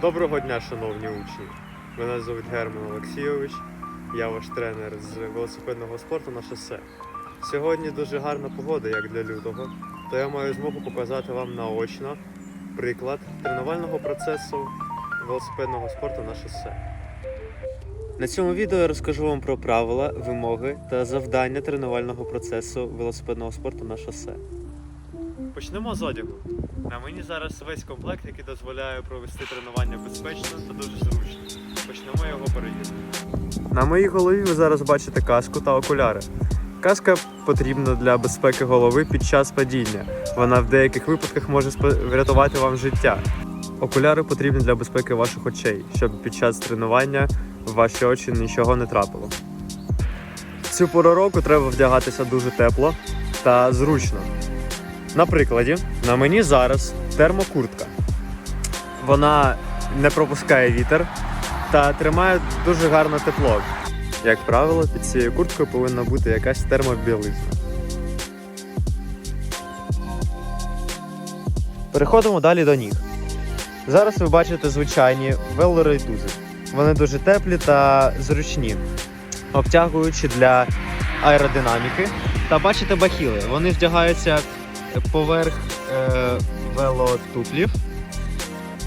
Доброго дня, шановні учні! Мене звуть Герман Олексійович, я ваш тренер з велосипедного спорту на шосе. Сьогодні дуже гарна погода, як для лютого, то я маю змогу показати вам наочно приклад тренувального процесу велосипедного спорту на шосе. На цьому відео я розкажу вам про правила, вимоги та завдання тренувального процесу велосипедного спорту на шосе. Почнемо з одягу. На мені зараз весь комплект, який дозволяє провести тренування безпечно та дуже зручно. Почнемо його переїзд. На моїй голові ви зараз бачите каску та окуляри. Каска потрібна для безпеки голови під час падіння. Вона в деяких випадках може врятувати вам життя. Окуляри потрібні для безпеки ваших очей, щоб під час тренування в ваші очі нічого не трапило. Цю пору року треба вдягатися дуже тепло та зручно. На прикладі, на мені зараз термокуртка. Вона не пропускає вітер та тримає дуже гарне тепло. Як правило, під цією курткою повинна бути якась термобілизна. Переходимо далі до ніг. Зараз ви бачите звичайні велорейдузи. Вони дуже теплі та зручні, обтягуючі для аеродинаміки. Та бачите бахіли. Вони вдягаються поверх е, велотуплів.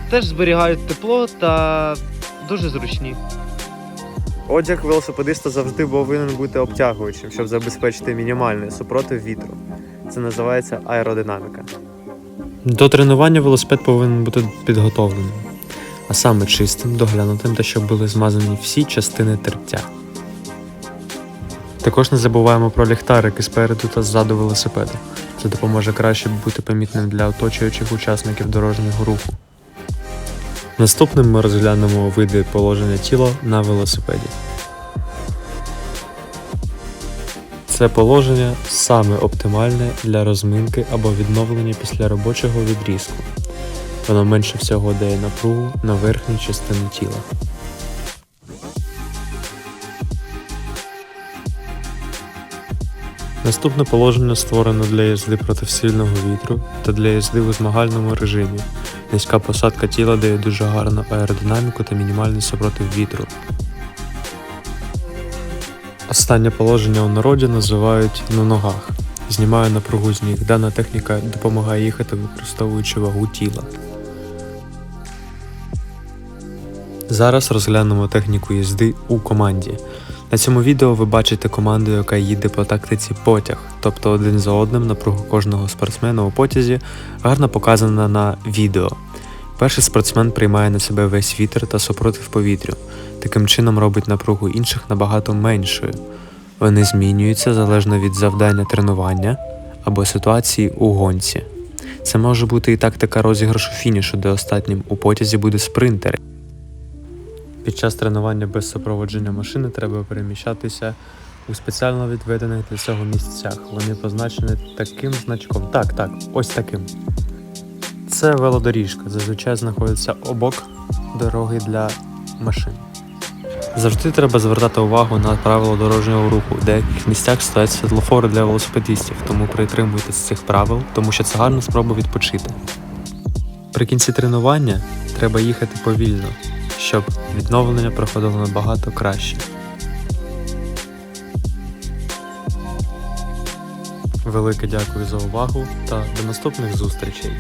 Теж зберігають тепло та дуже зручні. Одяг велосипедиста завжди повинен бути обтягуючим, щоб забезпечити мінімальний супротив вітру. Це називається аеродинаміка. До тренування велосипед повинен бути підготовленим, а саме чистим, доглянутим та щоб були змазані всі частини тертя. Також не забуваємо про ліхтарики спереду та ззаду велосипеда. Це допоможе краще бути помітним для оточуючих учасників дорожнього руху. Наступним ми розглянемо види положення тіла на велосипеді. Це положення саме оптимальне для розминки або відновлення після робочого відрізку. Воно менше всього дає напругу на верхню частину тіла. Наступне положення створено для їзди проти сильного вітру та для їзди у змагальному режимі. Низька посадка тіла дає дуже гарну аеродинаміку та мінімальний супротив вітру. Останнє положення у народі називають на ногах. Знімає напругу з ніг. Дана техніка допомагає їхати, використовуючи вагу тіла. Зараз розглянемо техніку їзди у команді. На цьому відео ви бачите команду, яка їде по тактиці потяг, тобто один за одним напругу кожного спортсмена у потязі гарно показана на відео. Перший спортсмен приймає на себе весь вітер та супротив повітрю, таким чином робить напругу інших набагато меншою. Вони змінюються залежно від завдання тренування або ситуації у гонці. Це може бути і тактика розіграшу фінішу, де останнім у потязі буде спринтер. Під час тренування без супроводження машини треба переміщатися у спеціально відведених для цього місцях. Вони позначені таким значком. Так, так, ось таким. Це велодоріжка, зазвичай знаходиться обок дороги для машин. Завжди треба звертати увагу на правила дорожнього руху. В деяких місцях стоять світлофори для велосипедистів, тому притримуйтесь цих правил, тому що це гарна спроба відпочити. При кінці тренування треба їхати повільно, щоб відновлення проходило набагато краще. Велике дякую за увагу та до наступних зустрічей!